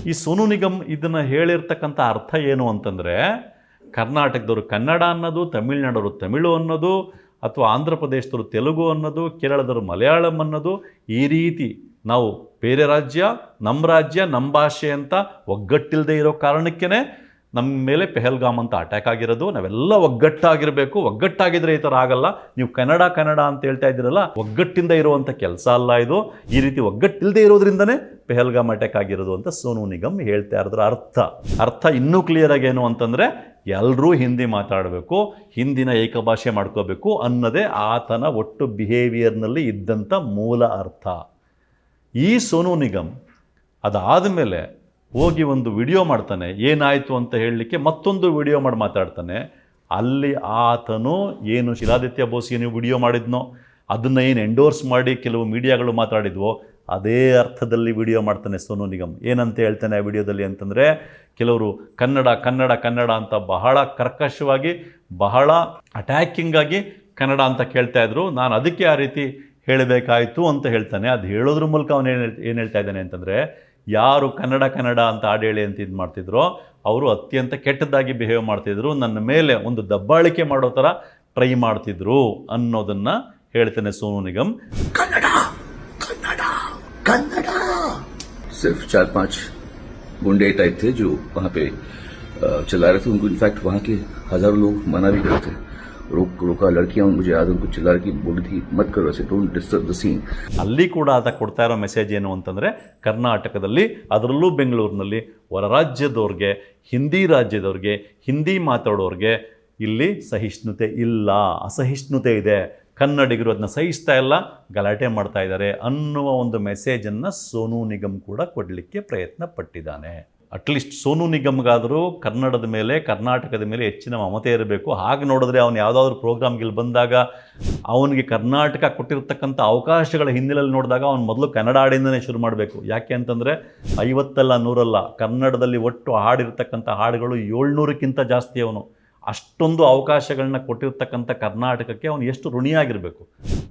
ಈ ಸೋನು ನಿಗಮ್ ಇದನ್ನು ಹೇಳಿರ್ತಕ್ಕಂಥ ಅರ್ಥ ಏನು ಅಂತಂದರೆ ಕರ್ನಾಟಕದವರು ಕನ್ನಡ ಅನ್ನೋದು, ತಮಿಳ್ನಾಡವರು ತಮಿಳು ಅನ್ನೋದು, ಅಥವಾ ಆಂಧ್ರ ಪ್ರದೇಶದವರು ತೆಲುಗು ಅನ್ನೋದು, ಕೇರಳದವರು ಮಲಯಾಳಂ ಅನ್ನೋದು, ಈ ರೀತಿ ನಾವು ಬೇರೆ ರಾಜ್ಯ ನಮ್ಮ ರಾಜ್ಯ ನಮ್ಮ ಭಾಷೆ ಅಂತ ಒಗ್ಗಟ್ಟಿಲ್ಲದೆ ಇರೋ ಕಾರಣಕ್ಕೇ ನಮ್ಮ ಮೇಲೆ ಪೆಹಲ್ಗಾಮ್ ಅಂತ ಅಟ್ಯಾಕ್ ಆಗಿರೋದು, ನಾವೆಲ್ಲ ಒಗ್ಗಟ್ಟಾಗಿರಬೇಕು. ಒಗ್ಗಟ್ಟಾಗಿದ್ರೆ ಈ ಥರ ಆಗಲ್ಲ. ನೀವು ಕನ್ನಡ ಕನ್ನಡ ಅಂತ ಹೇಳ್ತಾ ಇದ್ದೀರಲ್ಲ, ಒಗ್ಗಟ್ಟಿಂದ ಇರುವಂಥ ಕೆಲಸ ಅಲ್ಲ ಇದು. ಈ ರೀತಿ ಒಗ್ಗಟ್ಟಿಲ್ಲದೆ ಇರೋದ್ರಿಂದನೇ ಪೆಹಲ್ಗಾಮ್ ಅಟ್ಯಾಕ್ ಆಗಿರೋದು ಅಂತ ಸೋನು ನಿಗಮ್ ಹೇಳ್ತಾ ಇರೋದ್ರ ಅರ್ಥ. ಅರ್ಥ ಇನ್ನೂ ಕ್ಲಿಯರ್ ಆಗೇನು ಅಂತಂದರೆ ಎಲ್ಲರೂ ಹಿಂದಿ ಮಾತಾಡಬೇಕು, ಹಿಂದಿನ ಏಕಭಾಷೆ ಮಾಡ್ಕೋಬೇಕು ಅನ್ನೋದೇ ಆತನ ಒಟ್ಟು ಬಿಹೇವಿಯರ್ನಲ್ಲಿ ಇದ್ದಂಥ ಮೂಲ ಅರ್ಥ. ಈ ಸೋನು ನಿಗಮ್ ಅದಾದ ಮೇಲೆ ಹೋಗಿ ಒಂದು ವಿಡಿಯೋ ಮಾಡ್ತಾನೆ, ಏನಾಯಿತು ಅಂತ ಹೇಳಲಿಕ್ಕೆ ಮತ್ತೊಂದು ವಿಡಿಯೋ ಮಾಡಿ ಮಾತಾಡ್ತಾನೆ. ಅಲ್ಲಿ ಆತನು ಏನು ಶಿಲಾದಿತ್ಯ ಬೋಸ್ ನೀವು ವಿಡಿಯೋ ಮಾಡಿದ್ನೋ, ಅದನ್ನು ಏನು ಎಂಡೋರ್ಸ್ ಮಾಡಿ ಕೆಲವು ಮೀಡಿಯಾಗಳು ಮಾತಾಡಿದ್ವೋ, ಅದೇ ಅರ್ಥದಲ್ಲಿ ವಿಡಿಯೋ ಮಾಡ್ತಾನೆ ಸೋನು ನಿಗಮ್. ಏನಂತ ಹೇಳ್ತಾನೆ ಆ ವಿಡಿಯೋದಲ್ಲಿ ಅಂತಂದರೆ, ಕೆಲವರು ಕನ್ನಡ ಕನ್ನಡ ಕನ್ನಡ ಅಂತ ಬಹಳ ಕರ್ಕಶವಾಗಿ, ಬಹಳ ಅಟ್ಯಾಕಿಂಗ್ ಆಗಿ ಕನ್ನಡ ಅಂತ ಕೇಳ್ತಾ ಇದ್ರು. ನಾನು ಅದಕ್ಕೆ ಆ ರೀತಿ ಹೇಳಬೇಕಾಯಿತು ಅಂತ ಹೇಳ್ತಾನೆ. ಅದು ಹೇಳೋದ್ರ ಮೂಲಕ ಅವನು ಏನು ಏನು ಹೇಳ್ತಾ ಇದ್ದಾನೆ ಅಂತಂದರೆ ಯಾರು ಕನ್ನಡ ಕನ್ನಡ ಅಂತ ಹಾಡು ಹೇಳಿ ಅಂತ ಇದು ಮಾಡ್ತಿದ್ರೋ ಅವರು ಅತ್ಯಂತ ಕೆಟ್ಟದಾಗಿ ಬಿಹೇವ್ ಮಾಡ್ತಿದ್ರು ನನ್ನ ಮೇಲೆ ಒಂದು ದಬ್ಬಾಳಿಕೆ ಮಾಡೋ ಥರ ಟ್ರೈ ಮಾಡ್ತಿದ್ರು ಅನ್ನೋದನ್ನು ಹೇಳ್ತಾನೆ ಸೋನು ನಿಗಮ್ सिर्फ चार पांच गुंडे टाइप थे जो वहां पे अ, चिल्ला रहे थे उनको इनफैक्ट वहां के हजारों लोग मना भी करते रोक ರೋಕ್ ಮತ್ ಡಿಸ್ಟರ್ಬ್ ದ ಸೀನ್ ಅಲ್ಲಿ ಕೂಡ ಆತ ಕೊಡ್ತಾ ಇರೋ ಮೆಸೇಜ್ ಏನು ಅಂತಂದರೆ, ಕರ್ನಾಟಕದಲ್ಲಿ, ಅದರಲ್ಲೂ ಬೆಂಗಳೂರಿನಲ್ಲಿ ಹೊರರಾಜ್ಯದವ್ರಿಗೆ ಹಿಂದಿ ರಾಜ್ಯದವ್ರಿಗೆ, ಹಿಂದಿ ಮಾತಾಡೋರಿಗೆ ಇಲ್ಲಿ ಸಹಿಷ್ಣುತೆ ಇಲ್ಲ, ಅಸಹಿಷ್ಣುತೆ ಇದೆ. ಕನ್ನಡಿಗರು ಅದನ್ನ ಸಹಿಸ್ತಾ ಇಲ್ಲ, ಗಲಾಟೆ ಮಾಡ್ತಾ ಇದ್ದಾರೆ ಅನ್ನುವ ಒಂದು ಮೆಸೇಜನ್ನು ಸೋನು ನಿಗಮ್ ಕೂಡ ಕೊಡಲಿಕ್ಕೆ ಪ್ರಯತ್ನ ಪಟ್ಟಿದ್ದಾನೆ ಅಟ್ಲೀಸ್ಟ್ ಸೋನು ನಿಗಮ್ಗಾದರೂ ಕನ್ನಡದ ಮೇಲೆ ಕರ್ನಾಟಕದ ಮೇಲೆ ಹೆಚ್ಚಿನ ಮಮತೆ ಇರಬೇಕು. ಹಾಗೆ ನೋಡಿದ್ರೆ ಅವನು ಯಾವುದಾದ್ರೂ ಪ್ರೋಗ್ರಾಮ್ಗೆ ಬಂದಾಗ ಅವನಿಗೆ ಕರ್ನಾಟಕ ಕೊಟ್ಟಿರ್ತಕ್ಕಂಥ ಅವಕಾಶಗಳ ಹಿನ್ನೆಲೆಯಲ್ಲಿ ನೋಡಿದಾಗ ಅವನು ಮೊದಲು ಕನ್ನಡ ಹಾಡಿಂದನೇ ಶುರು ಮಾಡಬೇಕು. ಯಾಕೆ ಅಂತಂದರೆ ಐವತ್ತಲ್ಲ ನೂರಲ್ಲ ಕನ್ನಡದಲ್ಲಿ ಒಟ್ಟು ಹಾಡಿರ್ತಕ್ಕಂಥ ಹಾಡುಗಳು ಏಳ್ನೂರಕ್ಕಿಂತ ಜಾಸ್ತಿ ಅವನು. ಅಷ್ಟೊಂದು ಅವಕಾಶಗಳನ್ನ ಕೊಟ್ಟಿರ್ತಕ್ಕಂಥ ಕರ್ನಾಟಕಕ್ಕೆ ಅವನು ಎಷ್ಟು ಋಣಿಯಾಗಿರಬೇಕು.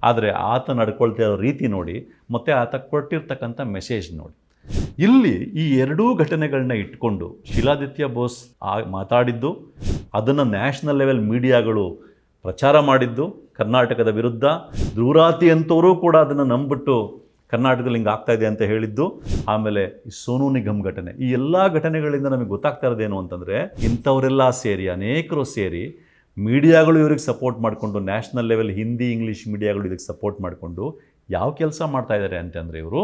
ಆದರೆ ಆತ ನಡ್ಕೊಳ್ತಿರೋ ರೀತಿ ನೋಡಿ, ಮತ್ತು ಆತ ಕೊಟ್ಟಿರ್ತಕ್ಕಂಥ ಮೆಸೇಜ್ ನೋಡಿ. ಇಲ್ಲಿ ಈ ಎರಡೂ ಘಟನೆಗಳನ್ನ ಇಟ್ಕೊಂಡು ಶಿಲಾದಿತ್ಯ ಬೋಸ್ ಆ ಮಾತಾಡಿದ್ದು, ಅದನ್ನು ನ್ಯಾಷನಲ್ ಲೆವೆಲ್ ಮೀಡಿಯಾಗಳು ಪ್ರಚಾರ ಮಾಡಿದ್ದು, ಕರ್ನಾಟಕದ ವಿರುದ್ಧ. ದೂರಾತಿ ಅಂತವರು ಕೂಡ ಅದನ್ನು ನಂಬಿಟ್ಟು ಕರ್ನಾಟಕದಲ್ಲಿ ಹಿಂಗೆ ಆಗ್ತಾ ಇದೆ ಅಂತ ಹೇಳಿದ್ದು. ಆಮೇಲೆ ಈ ಸೋನು ನಿಗಮ್ ಘಟನೆ. ಈ ಎಲ್ಲ ಘಟನೆಗಳಿಂದ ನಮಗೆ ಗೊತ್ತಾಗ್ತಾ ಇರೋದೇನು ಅಂತಂದರೆ, ಇಂಥವರೆಲ್ಲ ಸೇರಿ, ಅನೇಕರು ಸೇರಿ ಮೀಡಿಯಾಗಳು ಇವ್ರಿಗೆ ಸಪೋರ್ಟ್ ಮಾಡಿಕೊಂಡು, ನ್ಯಾಷನಲ್ ಲೆವೆಲ್ ಹಿಂದಿ, ಇಂಗ್ಲೀಷ್ ಮೀಡಿಯಾಗಳು ಇದಕ್ಕೆ ಸಪೋರ್ಟ್ ಮಾಡಿಕೊಂಡು, ಯಾವ ಕೆಲಸ ಮಾಡ್ತಾ ಇದ್ದಾರೆ ಅಂತಂದರೆ ಇವರು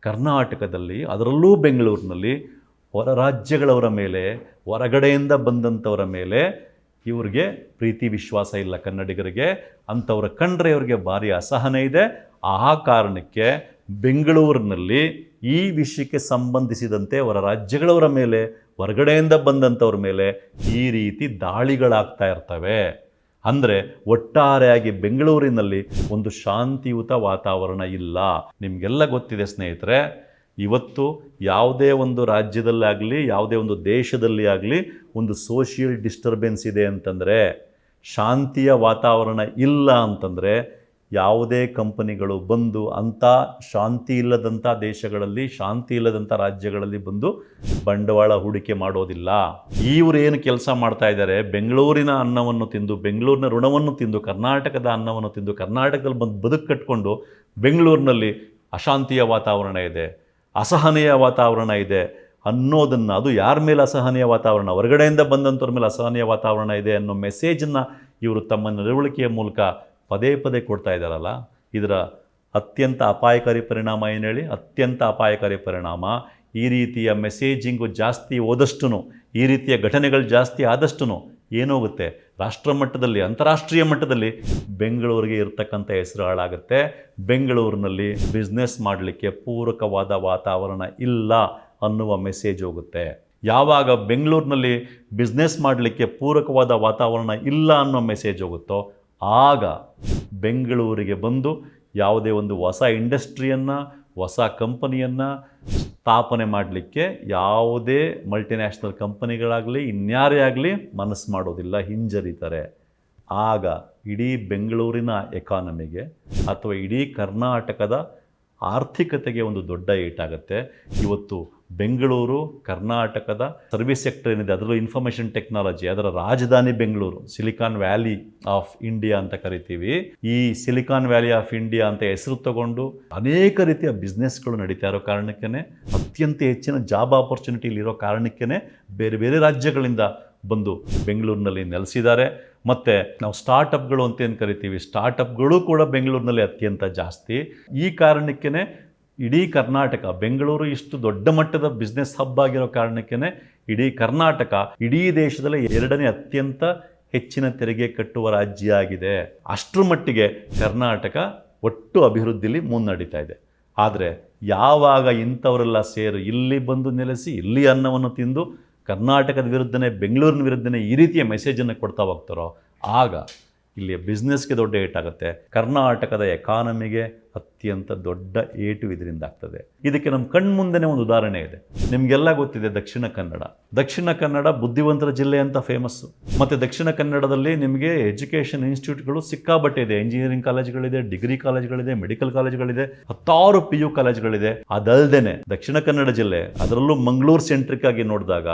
ಕರ್ನಾಟಕದಲ್ಲಿ, ಅದರಲ್ಲೂ ಬೆಂಗಳೂರಿನಲ್ಲಿ, ಹೊರ ರಾಜ್ಯಗಳವರ ಮೇಲೆ, ಹೊರಗಡೆಯಿಂದ ಬಂದಂಥವರ ಮೇಲೆ ಇವ್ರಿಗೆ ಪ್ರೀತಿ ವಿಶ್ವಾಸ ಇಲ್ಲ ಕನ್ನಡಿಗರಿಗೆ. ಅಂಥವ್ರ ಕಂಡ್ರೆ ಇವ್ರಿಗೆ ಭಾರಿ ಅಸಹನೆ ಇದೆ. ಆ ಕಾರಣಕ್ಕೆ ಬೆಂಗಳೂರಿನಲ್ಲಿ ಈ ವಿಷಯಕ್ಕೆ ಸಂಬಂಧಿಸಿದಂತೆ ಹೊರ ರಾಜ್ಯಗಳವರ ಮೇಲೆ, ಹೊರಗಡೆಯಿಂದ ಬಂದಂಥವ್ರ ಮೇಲೆ ಈ ರೀತಿ ದಾಳಿಗಳಾಗ್ತಾ ಇರ್ತವೆ. ಅಂದರೆ ಒಟ್ಟಾರೆಯಾಗಿ ಬೆಂಗಳೂರಿನಲ್ಲಿ ಒಂದು ಶಾಂತಿಯುತ ವಾತಾವರಣ ಇಲ್ಲ. ನಿಮಗೆಲ್ಲ ಗೊತ್ತಿದೆ ಸ್ನೇಹಿತರೆ, ಇವತ್ತು ಯಾವುದೇ ಒಂದು ರಾಜ್ಯದಲ್ಲಾಗಲಿ ಯಾವುದೇ ಒಂದು ದೇಶದಲ್ಲಿ ಆಗಲಿ ಒಂದು ಸೋಷಿಯಲ್ ಡಿಸ್ಟರ್ಬೆನ್ಸ್ ಇದೆ ಅಂತಂದರೆ, ಶಾಂತಿಯ ವಾತಾವರಣ ಇಲ್ಲ ಅಂತಂದರೆ ಯಾವುದೇ ಕಂಪನಿಗಳು ಬಂದು ಅಂಥ ಶಾಂತಿ ಇಲ್ಲದಂಥ ದೇಶಗಳಲ್ಲಿ, ಶಾಂತಿ ಇಲ್ಲದಂಥ ರಾಜ್ಯಗಳಲ್ಲಿ ಬಂದು ಬಂಡವಾಳ ಹೂಡಿಕೆ ಮಾಡೋದಿಲ್ಲ. ಇವರು ಏನು ಕೆಲಸ ಮಾಡ್ತಾ ಇದ್ದಾರೆ? ಬೆಂಗಳೂರಿನ ಅನ್ನವನ್ನು ತಿಂದು, ಬೆಂಗಳೂರಿನ ಋಣವನ್ನು ತಿಂದು, ಕರ್ನಾಟಕದ ಅನ್ನವನ್ನು ತಿಂದು, ಕರ್ನಾಟಕದಲ್ಲಿ ಬಂದು ಬದುಕು ಕಟ್ಕೊಂಡು ಬೆಂಗಳೂರಿನಲ್ಲಿ ಅಶಾಂತಿಯ ವಾತಾವರಣ ಇದೆ, ಅಸಹನೀಯ ವಾತಾವರಣ ಇದೆ ಅನ್ನೋದನ್ನು, ಅದು ಯಾರ ಮೇಲೆ ಅಸಹನೀಯ ವಾತಾವರಣ? ಹೊರಗಡೆಯಿಂದ ಬಂದಂಥವ್ರ ಮೇಲೆ ಅಸಹನೀಯ ವಾತಾವರಣ ಇದೆ ಅನ್ನೋ ಮೆಸೇಜನ್ನು ಇವರು ತಮ್ಮ ನಡವಳಿಕೆಯ ಮೂಲಕ ಪದೇ ಪದೇ ಕೊಡ್ತಾ ಇದ್ದಾರಲ್ಲ, ಇದರ ಅತ್ಯಂತ ಅಪಾಯಕಾರಿ ಪರಿಣಾಮ ಏನು ಹೇಳಿ? ಅತ್ಯಂತ ಅಪಾಯಕಾರಿ ಪರಿಣಾಮ. ಈ ರೀತಿಯ ಮೆಸೇಜಿಂಗು ಜಾಸ್ತಿ ಹೋದಷ್ಟು ಈ ರೀತಿಯ ಘಟನೆಗಳು ಜಾಸ್ತಿ ಆದಷ್ಟು ಏನೋಗುತ್ತೆ ರಾಷ್ಟ್ರ ಮಟ್ಟದಲ್ಲಿ, ಅಂತಾರಾಷ್ಟ್ರೀಯ ಮಟ್ಟದಲ್ಲಿ ಬೆಂಗಳೂರಿಗೆ ಇರತಕ್ಕಂಥ ಹೆಸರು ಹಾಳಾಗುತ್ತೆ. ಬೆಂಗಳೂರಿನಲ್ಲಿ ಬಿಸ್ನೆಸ್ ಮಾಡಲಿಕ್ಕೆ ಪೂರಕವಾದ ವಾತಾವರಣ ಇಲ್ಲ ಅನ್ನುವ ಮೆಸೇಜ್ ಹೋಗುತ್ತೆ. ಯಾವಾಗ ಬೆಂಗಳೂರಿನಲ್ಲಿ ಬಿಸ್ನೆಸ್ ಮಾಡಲಿಕ್ಕೆ ಪೂರಕವಾದ ವಾತಾವರಣ ಇಲ್ಲ ಅನ್ನೋ ಮೆಸೇಜ್ ಹೋಗುತ್ತೋ ಆಗ ಬೆಂಗಳೂರಿಗೆ ಬಂದು ಯಾವುದೇ ಒಂದು ಹೊಸ ಇಂಡಸ್ಟ್ರಿಯನ್ನು, ಹೊಸ ಕಂಪನಿಯನ್ನು ಸ್ಥಾಪನೆ ಮಾಡಲಿಕ್ಕೆ ಯಾವುದೇ ಮಲ್ಟಿನ್ಯಾಷನಲ್ ಕಂಪನಿಗಳಾಗಲಿ, ಇನ್ಯಾರೇ ಆಗಲಿ ಮನಸ್ಸು ಮಾಡೋದಿಲ್ಲ, ಹಿಂಜರಿತಾರೆ. ಆಗ ಇಡೀ ಬೆಂಗಳೂರಿನ ಎಕಾನಮಿಗೆ ಅಥವಾ ಇಡೀ ಕರ್ನಾಟಕದ ಆರ್ಥಿಕತೆಗೆ ಒಂದು ದೊಡ್ಡ ಏಟಾಗುತ್ತೆ. ಇವತ್ತು ಬೆಂಗಳೂರು, ಕರ್ನಾಟಕದ ಸರ್ವಿಸ್ ಸೆಕ್ಟರ್ ಏನಿದೆ, ಅದರಲ್ಲೂ ಇನ್ಫಾರ್ಮೇಷನ್ ಟೆಕ್ನಾಲಜಿ ಅದರ ರಾಜಧಾನಿ Bengaluru silicon valley of India ಅಂತ ಕರಿತೀವಿ. ಈ ಸಿಲಿಕಾನ್ ವ್ಯಾಲಿ ಆಫ್ ಇಂಡಿಯಾ ಅಂತ ಹೆಸರು ತಗೊಂಡು ಅನೇಕ ರೀತಿಯ ಬಿಸ್ನೆಸ್ಗಳು ನಡೀತಾ ಇರೋ ಕಾರಣಕ್ಕೇ ಅತ್ಯಂತ ಹೆಚ್ಚಿನ ಜಾಬ್ ಆಪರ್ಚುನಿಟಿ ಇರೋ ಕಾರಣಕ್ಕೇ ಬೇರೆ ಬೇರೆ ರಾಜ್ಯಗಳಿಂದ ಬಂದು ಬೆಂಗಳೂರಿನಲ್ಲಿ ನೆಲೆಸಿದ್ದಾರೆ. ಮತ್ತು ನಾವು ಸ್ಟಾರ್ಟಪ್ಗಳು ಅಂತ ಏನು ಕರಿತೀವಿ ಸ್ಟಾರ್ಟಪ್ಗಳು ಕೂಡ ಬೆಂಗಳೂರಿನಲ್ಲಿ ಅತ್ಯಂತ ಜಾಸ್ತಿ. ಈ ಕಾರಣಕ್ಕೇ ಇಡೀ ಕರ್ನಾಟಕ, ಬೆಂಗಳೂರು ಇಷ್ಟು ದೊಡ್ಡ ಮಟ್ಟದ ಬಿಸ್ನೆಸ್ ಹಬ್ ಆಗಿರೋ ಕಾರಣಕ್ಕೇ ಇಡೀ ಕರ್ನಾಟಕ, ಇಡೀ ದೇಶದಲ್ಲಿ ಎರಡನೇ ಅತ್ಯಂತ ಹೆಚ್ಚಿನ ತೆರಿಗೆ ಕಟ್ಟುವ ರಾಜ್ಯ ಆಗಿದೆ. ಅಷ್ಟರ ಮಟ್ಟಿಗೆ ಕರ್ನಾಟಕ ಒಟ್ಟು ಅಭಿವೃದ್ಧಿಲಿ ಮುನ್ನಡೀತಾ ಇದೆ. ಆದರೆ ಯಾವಾಗ ಇಂಥವರೆಲ್ಲ ಸೇರು, ಇಲ್ಲಿ ಬಂದು ನೆಲೆಸಿ, ಇಲ್ಲಿ ಅನ್ನವನ್ನು ತಿಂದು ಕರ್ನಾಟಕದ ವಿರುದ್ಧನೇ, ಬೆಂಗಳೂರಿನ ವಿರುದ್ಧನೇ ಈ ರೀತಿಯ ಮೆಸೇಜನ್ನು ಕೊಡ್ತಾ ಹೋಗ್ತಾರೋ, ಆಗ ಇಲ್ಲಿ ಬಿಸ್ನೆಸ್ಗೆ ದೊಡ್ಡ ಏಟಾಗುತ್ತೆ. ಕರ್ನಾಟಕದ ಎಕಾನಮಿಗೆ ಅತ್ಯಂತ ದೊಡ್ಡ ಏಟು ಇದರಿಂದ ಆಗ್ತದೆ. ಇದಕ್ಕೆ ನಮ್ಮ ಕಣ್ಮುಂದೆನೇ ಒಂದು ಉದಾಹರಣೆ ಇದೆ. ನಿಮಗೆಲ್ಲ ಗೊತ್ತಿದೆ ದಕ್ಷಿಣ ಕನ್ನಡ. ದಕ್ಷಿಣ ಕನ್ನಡ ಬುದ್ಧಿವಂತರ ಜಿಲ್ಲೆ ಅಂತ ಫೇಮಸ್ಸು ಮತ್ತು ದಕ್ಷಿಣ ಕನ್ನಡದಲ್ಲಿ ನಿಮಗೆ ಎಜುಕೇಷನ್ ಇನ್ಸ್ಟಿಟ್ಯೂಟ್ಗಳು ಸಿಕ್ಕಾಬಟ್ಟೆ ಇದೆ ಇಂಜಿನಿಯರಿಂಗ್ ಕಾಲೇಜ್ಗಳಿದೆ ಡಿಗ್ರಿ ಕಾಲೇಜ್ಗಳಿದೆ ಮೆಡಿಕಲ್ ಕಾಲೇಜ್ಗಳಿದೆ ಹತ್ತಾರು ಪಿ ಯು ಕಾಲೇಜ್ಗಳಿದೆ ಅದಲ್ಲದೆ ದಕ್ಷಿಣ ಕನ್ನಡ ಜಿಲ್ಲೆ, ಅದರಲ್ಲೂ ಮಂಗಳೂರು ಸೆಂಟ್ರಿಕ್ ಆಗಿ ನೋಡಿದಾಗ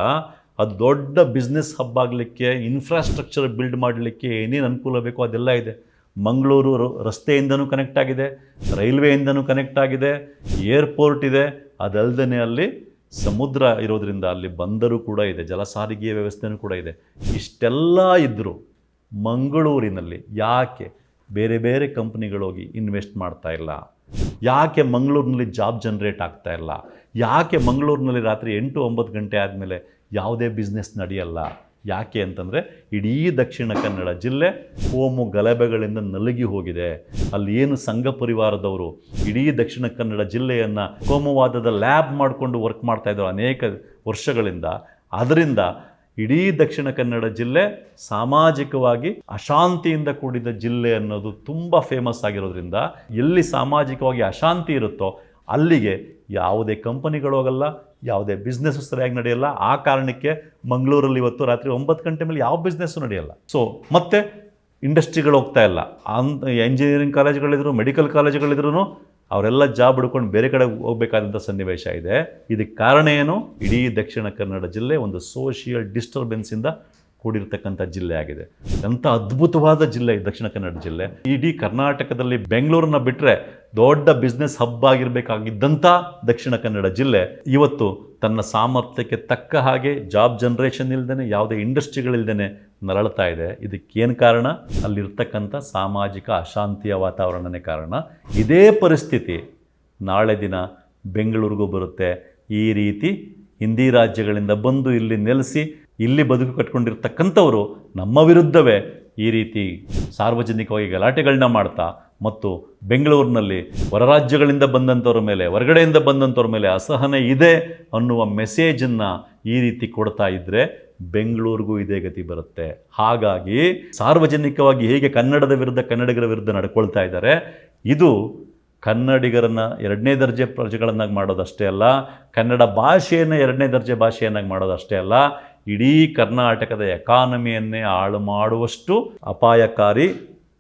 ಅದು ದೊಡ್ಡ ಬಿಸ್ನೆಸ್ ಹಬ್ ಆಗಲಿಕ್ಕೆ ಇನ್ಫ್ರಾಸ್ಟ್ರಕ್ಚರ್ ಬಿಲ್ಡ್ ಮಾಡಲಿಕ್ಕೆ ಏನೇನು ಅನುಕೂಲ ಬೇಕೋ ಅದೆಲ್ಲ ಇದೆ. ಮಂಗಳೂರು ರಸ್ತೆಯಿಂದನೂ ಕನೆಕ್ಟ್ ಆಗಿದೆ, ರೈಲ್ವೆಯಿಂದನೂ ಕನೆಕ್ಟ್ ಆಗಿದೆ ಏರ್ಪೋರ್ಟ್ ಇದೆ. ಅದಲ್ಲದೆ ಅಲ್ಲಿ ಸಮುದ್ರ ಇರೋದರಿಂದ ಅಲ್ಲಿ ಬಂದರು ಕೂಡ ಇದೆ ಜಲ ಸಾರಿಗೆಯ ವ್ಯವಸ್ಥೆನೂ ಕೂಡ ಇದೆ. ಇಷ್ಟೆಲ್ಲ ಇದ್ದರೂ ಮಂಗಳೂರಿನಲ್ಲಿ ಯಾಕೆ ಬೇರೆ ಬೇರೆ ಕಂಪ್ನಿಗಳೋಗಿ ಇನ್ವೆಸ್ಟ್ ಮಾಡ್ತಾ ಇಲ್ಲ? ಯಾಕೆ ಮಂಗಳೂರಿನಲ್ಲಿ ಜಾಬ್ ಜನ್ರೇಟ್ ಆಗ್ತಾ ಇಲ್ಲ? ಯಾಕೆ ಮಂಗಳೂರಿನಲ್ಲಿ ರಾತ್ರಿ ಎಂಟು ಒಂಬತ್ತು ಗಂಟೆ ಆದಮೇಲೆ ಯಾವುದೇ ಬಿಸ್ನೆಸ್ ನಡೆಯಲ್ಲ. ಯಾಕೆ ಅಂತಂದರೆ ಇಡೀ ದಕ್ಷಿಣ ಕನ್ನಡ ಜಿಲ್ಲೆ ಕೋಮು ಗಲಭೆಗಳಿಂದ ನಲುಗಿ ಹೋಗಿದೆ. ಅಲ್ಲಿ ಏನು ಸಂಘ ಪರಿವಾರದವರು ಇಡೀ ದಕ್ಷಿಣ ಕನ್ನಡ ಜಿಲ್ಲೆಯನ್ನು ಕೋಮುವಾದದ ಲ್ಯಾಬ್ ಮಾಡಿಕೊಂಡು ವರ್ಕ್ ಮಾಡ್ತಾ ಇದ್ರು ಅನೇಕ ವರ್ಷಗಳಿಂದ. ಅದರಿಂದ ಇಡೀ ದಕ್ಷಿಣ ಕನ್ನಡ ಜಿಲ್ಲೆ ಸಾಮಾಜಿಕವಾಗಿ ಅಶಾಂತಿಯಿಂದ ಕೂಡಿದ ಜಿಲ್ಲೆ ಅನ್ನೋದು ತುಂಬ ಫೇಮಸ್ ಆಗಿರೋದ್ರಿಂದ ಎಲ್ಲಿ ಸಾಮಾಜಿಕವಾಗಿ ಅಶಾಂತಿ ಇರುತ್ತೋ ಅಲ್ಲಿಗೆ ಯಾವುದೇ ಕಂಪನಿಗಳು ಹೋಗಲ್ಲ ಯಾವುದೇ ಬಿಸ್ನೆಸ್ ಸರಿಯಾಗಿ ನಡೆಯಲ್ಲ. ಆ ಕಾರಣಕ್ಕೆ ಮಂಗಳೂರಲ್ಲಿ ಇವತ್ತು ರಾತ್ರಿ ಒಂಬತ್ತು ಗಂಟೆ ಮೇಲೆ ಯಾವ ಬಿಸ್ನೆಸ್ಸು ನಡೆಯಲ್ಲ. ಸೊ ಮತ್ತೆ ಇಂಡಸ್ಟ್ರಿಗಳು ಹೋಗ್ತಾ ಇಲ್ಲ. ಅಂತ ಇಂಜಿನಿಯರಿಂಗ್ ಕಾಲೇಜ್ಗಳಿದ್ರು ಮೆಡಿಕಲ್ ಕಾಲೇಜುಗಳಿದ್ರು ಅವರೆಲ್ಲ ಜಾಬ್ ಹುಡ್ಕೊಂಡು ಬೇರೆ ಕಡೆ ಹೋಗಬೇಕಾದಂಥ ಸನ್ನಿವೇಶ ಇದೆ. ಇದಕ್ಕೆ ಕಾರಣ ಏನು? ಇಡೀ ದಕ್ಷಿಣ ಕನ್ನಡ ಜಿಲ್ಲೆ ಒಂದು ಸೋಷಿಯಲ್ ಡಿಸ್ಟರ್ಬೆನ್ಸಿಂದ ಕೂಡಿರ್ತಕ್ಕಂಥ ಜಿಲ್ಲೆ ಆಗಿದೆ. ಎಂಥ ಅದ್ಭುತವಾದ ಜಿಲ್ಲೆ ದಕ್ಷಿಣ ಕನ್ನಡ ಜಿಲ್ಲೆ. ಇಡೀ ಕರ್ನಾಟಕದಲ್ಲಿ ಬೆಂಗಳೂರನ್ನ ಬಿಟ್ಟರೆ ದೊಡ್ಡ ಬಿಸ್ನೆಸ್ ಹಬ್ ಆಗಿರಬೇಕಾಗಿದ್ದಂಥ ದಕ್ಷಿಣ ಕನ್ನಡ ಜಿಲ್ಲೆ. ಇವತ್ತು ತನ್ನ ಸಾಮರ್ಥ್ಯಕ್ಕೆ ತಕ್ಕ ಹಾಗೆ ಜಾಬ್ ಜನ್ರೇಷನ್ ಇಲ್ದೇ ಯಾವುದೇ ಇಂಡಸ್ಟ್ರಿಗಳಿಲ್ದೇ ನರಳ್ತಾ ಇದೆ. ಇದಕ್ಕೇನು ಕಾರಣ? ಅಲ್ಲಿರ್ತಕ್ಕಂಥ ಸಾಮಾಜಿಕ ಅಶಾಂತಿಯ ವಾತಾವರಣನೇ ಕಾರಣ. ಇದೇ ಪರಿಸ್ಥಿತಿ ನಾಳೆ ದಿನ ಬೆಂಗಳೂರಿಗೂ ಬರುತ್ತೆ. ಈ ರೀತಿ ಹಿಂದಿ ರಾಜ್ಯಗಳಿಂದ ಬಂದು ಇಲ್ಲಿ ನೆಲೆಸಿ, ಇಲ್ಲಿ ಬದುಕು ಕಟ್ಕೊಂಡಿರ್ತಕ್ಕಂಥವರು ನಮ್ಮ ವಿರುದ್ಧವೇ ಈ ರೀತಿ ಸಾರ್ವಜನಿಕವಾಗಿ ಗಲಾಟೆಗಳನ್ನ ಮಾಡ್ತಾ ಮತ್ತು ಬೆಂಗಳೂರಿನಲ್ಲಿ ಹೊರರಾಜ್ಯಗಳಿಂದ ಬಂದಂಥವ್ರ ಮೇಲೆ, ಹೊರಗಡೆಯಿಂದ ಬಂದಂಥವ್ರ ಮೇಲೆ ಅಸಹನೆ ಇದೆ ಅನ್ನುವ ಮೆಸೇಜನ್ನು ಈ ರೀತಿ ಕೊಡ್ತಾ ಇದ್ದರೆ ಬೆಂಗಳೂರಿಗೂ ಇದೇ ಗತಿ ಬರುತ್ತೆ. ಹಾಗಾಗಿ ಸಾರ್ವಜನಿಕವಾಗಿ ಹೇಗೆ ಕನ್ನಡದ ವಿರುದ್ಧ, ಕನ್ನಡಿಗರ ವಿರುದ್ಧ ನಡ್ಕೊಳ್ತಾ ಇದ್ದಾರೆ, ಇದು ಕನ್ನಡಿಗರನ್ನು ಎರಡನೇ ದರ್ಜೆ ಪ್ರಜೆಗಳನ್ನಾಗಿ ಮಾಡೋದಷ್ಟೇ ಅಲ್ಲ, ಕನ್ನಡ ಭಾಷೆಯನ್ನು ಎರಡನೇ ದರ್ಜೆ ಭಾಷೆಯನ್ನಾಗಿ ಮಾಡೋದಷ್ಟೇ ಅಲ್ಲ, ಇಡೀ ಕರ್ನಾಟಕದ ಎಕಾನಮಿಯನ್ನೇ ಹಾಳು ಮಾಡುವಷ್ಟು ಅಪಾಯಕಾರಿ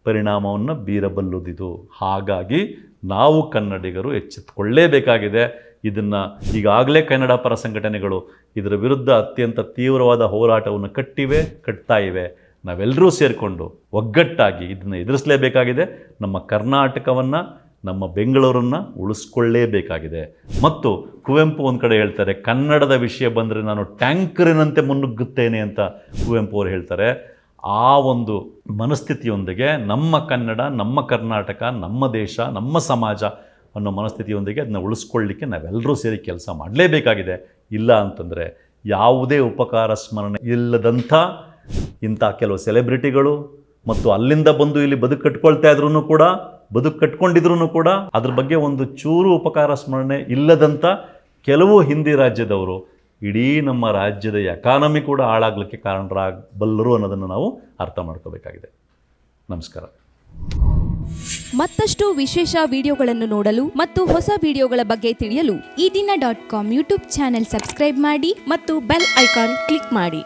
ಪರಿಣಾಮವನ್ನು ಬೀರಬಲ್ಲುದಿದು. ಹಾಗಾಗಿ ನಾವು ಕನ್ನಡಿಗರು ಎಚ್ಚೆತ್ತುಕೊಳ್ಳೇಬೇಕಾಗಿದೆ. ಇದನ್ನು ಈಗಾಗಲೇ ಕನ್ನಡ ಪರ ಸಂಘಟನೆಗಳು ಇದರ ವಿರುದ್ಧ ಅತ್ಯಂತ ತೀವ್ರವಾದ ಹೋರಾಟವನ್ನು ಕಟ್ಟಿವೆ, ಕಟ್ತಾ ಇವೆ. ನಾವೆಲ್ಲರೂ ಸೇರಿಕೊಂಡು ಒಗ್ಗಟ್ಟಾಗಿ ಇದನ್ನು ಎದುರಿಸಲೇಬೇಕಾಗಿದೆ. ನಮ್ಮ ಕರ್ನಾಟಕವನ್ನು, ನಮ್ಮ ಬೆಂಗಳೂರನ್ನು ಉಳಿಸ್ಕೊಳ್ಳೇಬೇಕಾಗಿದೆ. ಮತ್ತು ಕುವೆಂಪು ಒಂದು ಕಡೆ ಹೇಳ್ತಾರೆ, ಕನ್ನಡದ ವಿಷಯ ಬಂದರೆ ನಾನು ಟ್ಯಾಂಕರಿನಂತೆ ಮುನ್ನುಗ್ಗುತ್ತೇನೆ ಅಂತ ಕುವೆಂಪು ಅವರು ಹೇಳ್ತಾರೆ. ಆ ಒಂದು ಮನಸ್ಥಿತಿಯೊಂದಿಗೆ ನಮ್ಮ ಕನ್ನಡ, ನಮ್ಮ ಕರ್ನಾಟಕ, ನಮ್ಮ ದೇಶ, ನಮ್ಮ ಸಮಾಜ ಅನ್ನೋ ಮನಸ್ಥಿತಿಯೊಂದಿಗೆ ಅದನ್ನ ಉಳಿಸ್ಕೊಳ್ಳಿಕ್ಕೆ ನಾವೆಲ್ಲರೂ ಸೇರಿ ಕೆಲಸ ಮಾಡಲೇಬೇಕಾಗಿದೆ. ಇಲ್ಲ ಅಂತಂದರೆ ಯಾವುದೇ ಉಪಕಾರ, ಸ್ಮರಣೆ ಇಲ್ಲದಂಥ ಇಂಥ ಕೆಲವು ಸೆಲೆಬ್ರಿಟಿಗಳು ಮತ್ತು ಅಲ್ಲಿಂದ ಬಂದು ಇಲ್ಲಿ ಬದುಕು ಕಟ್ಕೊಳ್ತಾ ಇದ್ರೂ ಕೂಡ, ಬದುಕು ಕಟ್ಕೊಂಡಿದ್ರು ಕೂಡ ಅದ್ರ ಬಗ್ಗೆ ಒಂದು ಚೂರು ಉಪಕಾರ, ಸ್ಮರಣೆ ಇಲ್ಲದಂಥ ಕೆಲವು ಹಿಂದಿ ರಾಜ್ಯದವರು ಇಡೀ ನಮ್ಮ ರಾಜ್ಯದ ಎಕಾನಮಿ ಕೂಡ ಹಾಳಾಗಲಿಕ್ಕೆ ಕಾರಣರಾಗಬಲ್ಲರು ಅನ್ನೋದನ್ನು ನಾವು ಅರ್ಥ ಮಾಡ್ಕೋಬೇಕಾಗಿದೆ. ನಮಸ್ಕಾರ. ಮತ್ತಷ್ಟು ವಿಶೇಷ ವಿಡಿಯೋಗಳನ್ನು ನೋಡಲು ಮತ್ತು ಹೊಸ ವಿಡಿಯೋಗಳ ಬಗ್ಗೆ ತಿಳಿಯಲು Ee Dina dot com YouTube channel subscribe ಮಾಡಿ ಮತ್ತು ಬೆಲ್ ಐಕಾನ್ ಕ್ಲಿಕ್ ಮಾಡಿ.